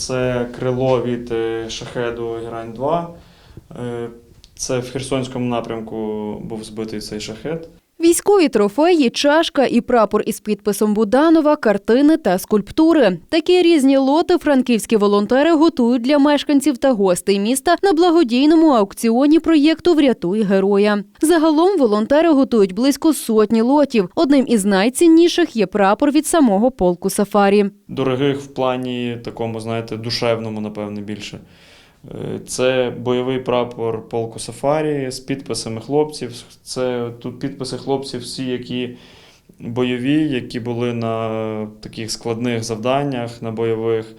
це крило від е, шахеду Герань 2. Е, Це в Херсонському напрямку був збитий цей шахет. Військові трофеї, чашка і прапор із підписом Буданова, картини та скульптури. Такі різні лоти франківські волонтери готують для мешканців та гостей міста на благодійному аукціоні проєкту Врятуй героя. Загалом волонтери готують близько сотні лотів. Одним із найцінніших є прапор від самого полку Сафарі. Дорогих в плані такому, знаєте, душевному, напевне, більше. Це бойовий прапор полку Сафарі з підписами хлопців. Це тут підписи хлопців, всі, які бойові, які були на таких складних завданнях, на бойових.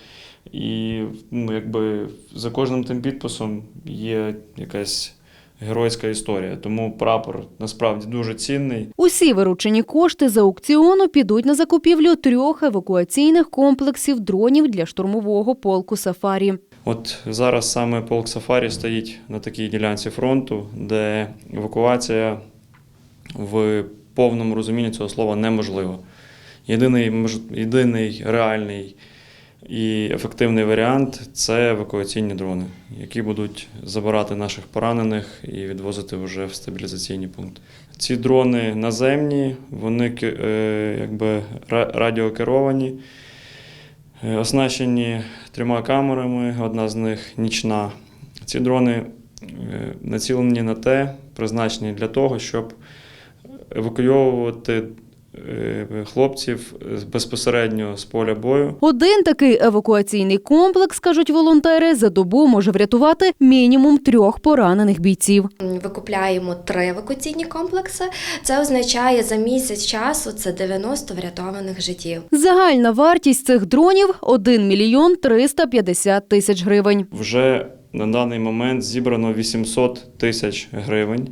І ну, якби за кожним тим підписом є якась геройська історія. Тому прапор насправді дуже цінний. Усі виручені кошти з аукціону підуть на закупівлю трьох евакуаційних комплексів дронів для штурмового полку Сафарі. От зараз саме полк Сафарі стоїть на такій ділянці фронту, де евакуація в повному розумінні цього слова неможлива. Єдиний, єдиний реальний і ефективний варіант це евакуаційні дрони, які будуть забирати наших поранених і відвозити вже в стабілізаційні пункти. Ці дрони наземні, вони е, якби ра- радіокеровані. Е, Оснащені трьома камерами, одна з них нічна. Ці дрони е, націлені на те, призначені для того, щоб евакуйовувати хлопців з- безпосередньо з поля бою. Один такий евакуаційний комплекс, кажуть волонтери, за добу може врятувати мінімум трьох поранених бійців. Викупляємо три евакуаційні комплекси. Це означає за місяць часу це 90 врятованих життів. Загальна вартість цих дронів 1 мільйон 350 тисяч гривень. Вже на даний момент зібрано 800 тисяч гривень.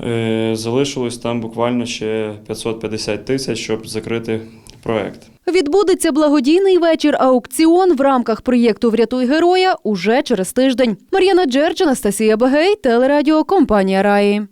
Е, Залишилось там буквально ще 550 тисяч, щоб закрити проект. Відбудеться благодійний вечір аукціон в рамках проєкту Врятуй героя уже через тиждень. Мар'яна Джерч, Анастасія Багей, телерадіо компанія Раї.